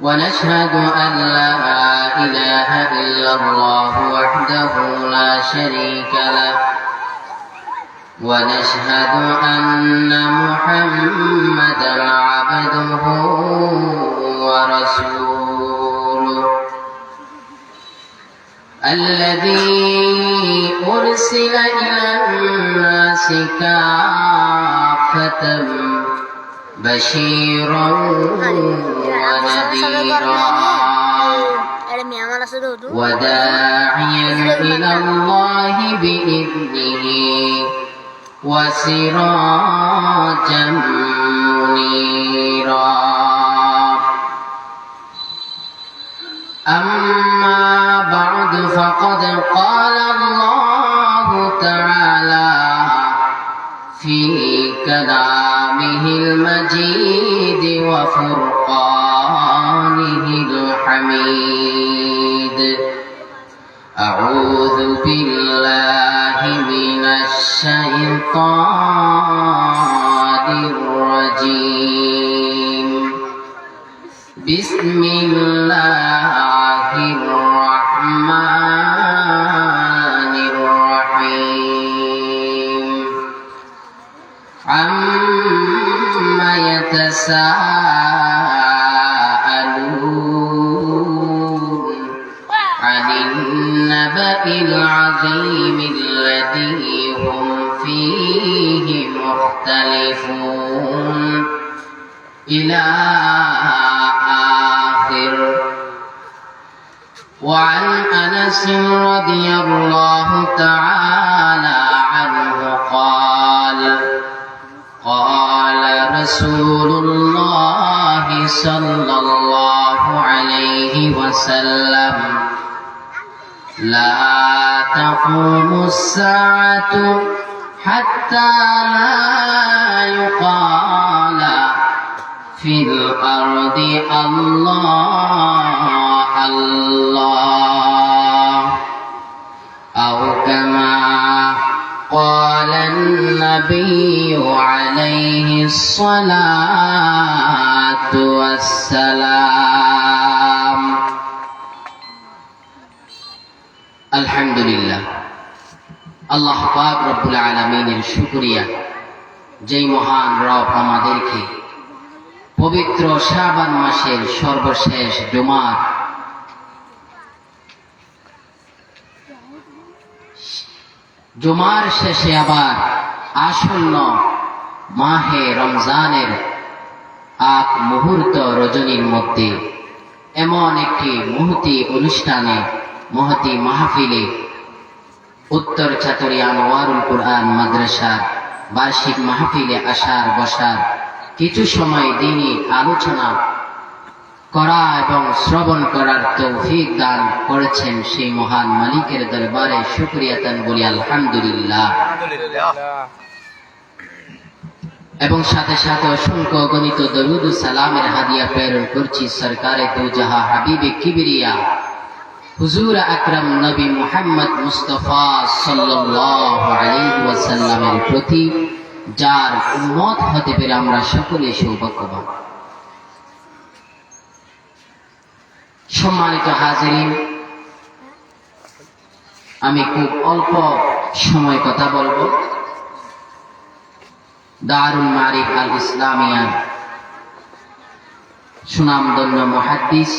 ونشهد أن لا إله إلا الله وحده لا شريك له. ونشهد أن محمدا عبده ورسوله. الذي أرسل إلى الناس كافة بشيرا وداعيا إلى الله بإذنه وسراجا منيرا أما بعد فقد قال الله تعالى في كلامه المجيد وفرقان الحميد أعوذ بالله من الشيطان الرجيم. بسم الله الرحمن الرحيم. عما يتساءلون فيه مختلفون. إلى آخر. وعن أنس رضي الله تعالى عنه قال قال رسول الله صلى الله عليه وسلم لا تقوم الساعة حتى لا يقال في الأرض الله الله. أو كما قال النبي عليه الصلاة والسلام. الحمد لله. আল্লাহ পাক রব্বুল আলমিনের শুক্রিয়া। যেই মহান রব আমাদেরকে পবিত্র শাবান মাসের সর্বশেষ জুমার জুমার শেষে আবার আসন্ন মাহে রমজানের আক মুহূর্ত রজনীর মধ্যে এমন একটি মুহূর্তি অনুষ্ঠানে মহতি মাহফিলে উত্তর ছাতরিয়া আনোয়ারুল কুরআন মাদ্রাসার বার্ষিক মাহফিলে আসার বসার কিছু সময় দিনই আলোচনা করা এবং শ্রবণ করার তৌফিক দান করেছেন সেই মহান মালিকের দরবারে শুক্রিয়া তান বলি আলহামদুলিল্লাহ। এবং সাথে সাথে অসংখ্য গণিত দরুদ সালামের হাদিয়া প্রেরণ করছি সরকারে দু জাহা হাবিবে কিবরিয়া। হুজুর আকরাম নবী মুহাম্মদ মুস্তফা ওয়াসাল্লামের প্রতি, যার উম্মত হতে পেরে আমরা সকলে সৌভাগ্যবান। সম্মানিত হাজিরিন, আমি খুব অল্প সময় কথা বলব। দারুল মারিফ আল ইসলামিয়ার সুনামধন্য মহাদ্দিস,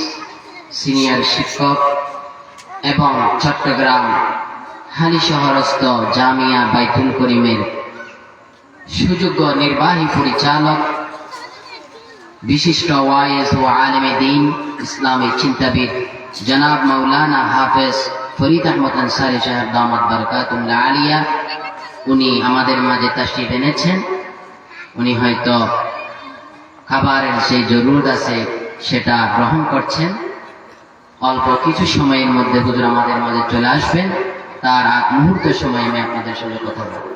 সিনিয়র শিক্ষক এবং চট্টগ্রাম হালি শহরস্থ জামিয়া বাইতুল করিমের সুযোগ্য নির্বাহী পরিচালক, বিশিষ্ট ওয়াইস ও আলমে দিন ইসলামী চিন্তাবিদ জনাব মৌলানা হাফেজ ফরিদ আহমদ আনসারি সাহেব দামাত বরকাতুল্লাহ আলিয়া। উনি আমাদের মাঝে তাশরিফ এনেছেন। উনি হয়তো খাবারের যে জরুরত আছে সেটা গ্রহণ করছেন। অল্প কিছু সময়ের মধ্যে হুজুর আমাদের মাঝে চলে আসবেন। তার আগ মুহূর্ত সময় আমি আপনাদের সঙ্গে কথা বলব।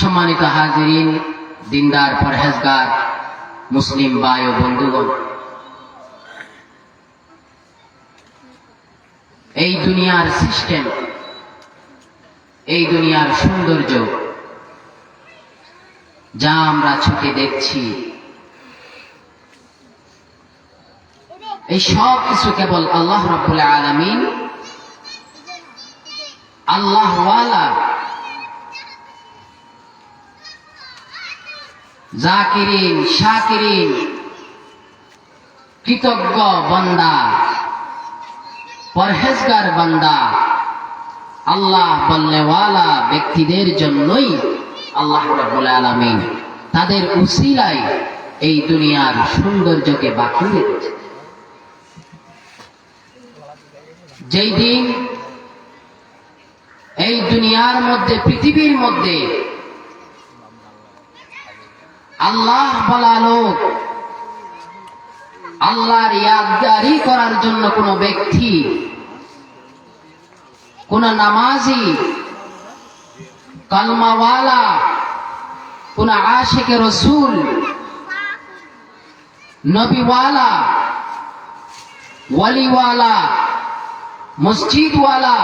সম্মানিত হাজিরিন, দিনদার, পরহেজগার, মুসলিম ভাই ও বন্ধুগণ, এই দুনিয়ার সিস্টেম এই দুনিয়ার সৌন্দর্য যা আমরা চোখে দেখছি এই সব কিছু কেবল আল্লাহ রব্বুল আলমিন আল্লাহওয়ালা জাকিরিন, শাকিরিন, কৃতজ্ঞ বান্দা, পরহেজগার বান্দা, আল্লাহ বললেওয়ালা ব্যক্তিদের জন্যই আল্লাহ রব্বুল আলমিন তাদের উসিলায় এই দুনিয়ার সৌন্দর্যকে বাকি রেখেছে যেই দিন এই দুনিয়ার মধ্যে, পৃথিবীর মধ্যে আল্লাহ বলা লোক, আল্লাহর ইয়াদগারি করার জন্য কোনো ব্যক্তি, কোন নামাজি, কালমাওয়ালা, কোন আশেখ রসুল, নবীওয়ালা, ওয়ালিওয়ালা মসজিদওয়ালা,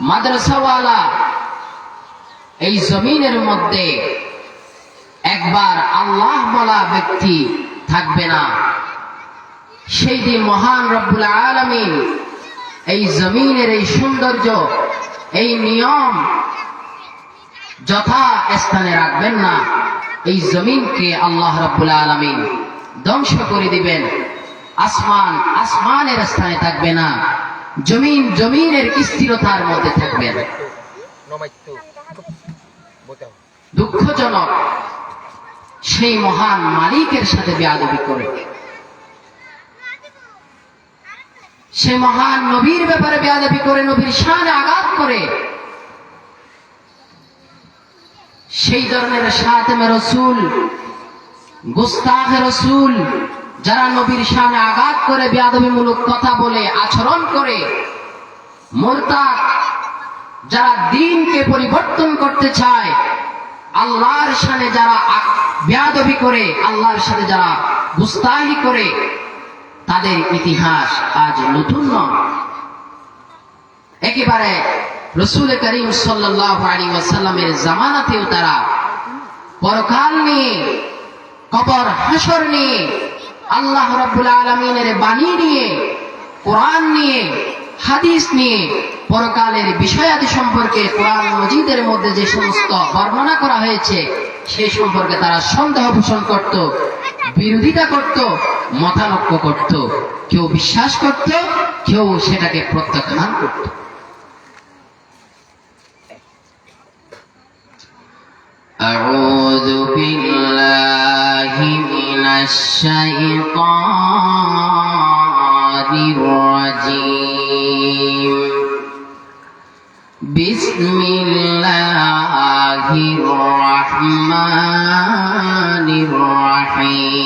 মাদ্রাসাওয়ালা, এই জমিনের মধ্যে একবার আল্লাহ বলা ব্যক্তি থাকবে না। সেই দিন মহান রব্বুল আলমিন এই জমিনের এই সৌন্দর্য, এই নিয়ম যথা স্থানে রাখবেন না। এই জমিনকে আল্লাহ রব্বুল আলমিন ধ্বংস করে দিবেন। আসমান আসমানের স্থানে থাকবে না। জমিন, জমিনের স্থিরতার মধ্যে থাকবে না Nomaito. Botão. দুঃখজনক, সেই মহান মালিকের সাথে বেয়াদবি করে সে মহান নবীর ব্যাপারে বেয়াদবি করে, নবীর শানে আঘাত করে সেই ধরনের সাতেমে রসুল, গুস্তাখে রসুল যারা নবীর শানে আঘাত করে বেয়াদবিমূলক কথা বলে, আচরণ করে, মোরতাদ, যারা দিনকে পরিবর্তন করতে চায়, আল্লাহর সাথে যারা বেয়াদবি করে, আল্লাহর সাথে যারা গুস্তাহি করে, তাদের ইতিহাস আজ নতুন নয়। একেবারে রসুল করিম সাল্লাহ আলী ওয়াসাল্লামের জামানাতেও তারা পরকাল নিয়ে, কবর হাসর নিয়ে আল্লাহ রব্বুল আলমিনের বাণী নিয়ে কোরআন নিয়ে হাদিস নিয়ে পরকালের বিষয়াদি সম্পর্কে কোরআন মজিদের মধ্যে যে সমস্ত বর্ণনা করা হয়েছে সেই সম্পর্কে তারা সন্দেহ পোষণ করত বিরোধিতা করত মতানক্য করত কেউ বিশ্বাস করত কেউ সেটাকে প্রত্যাখ্যান করত أعوذ بالله من الشيطان الرجيم. بسم الله الرحمن الرحيم.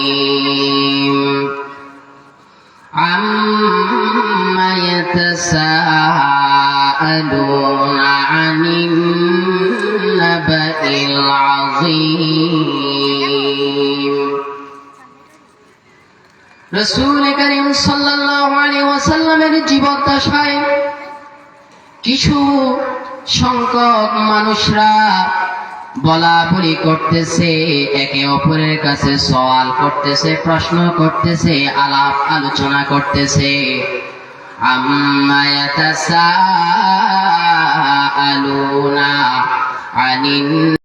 عما يتساءلون عن النبأ العظيم. রসুল করিম ওয়াসাল্লামের জীবদ্দশায় কিছু সংখ্যক মানুষরা বলা বলি করতেছে, একে অপরের কাছে সওয়াল করতেছে, প্রশ্ন করতেছে, আলাপ আলোচনা করতেছে। আম্মা ইয়াতাসাআলুনা আনিন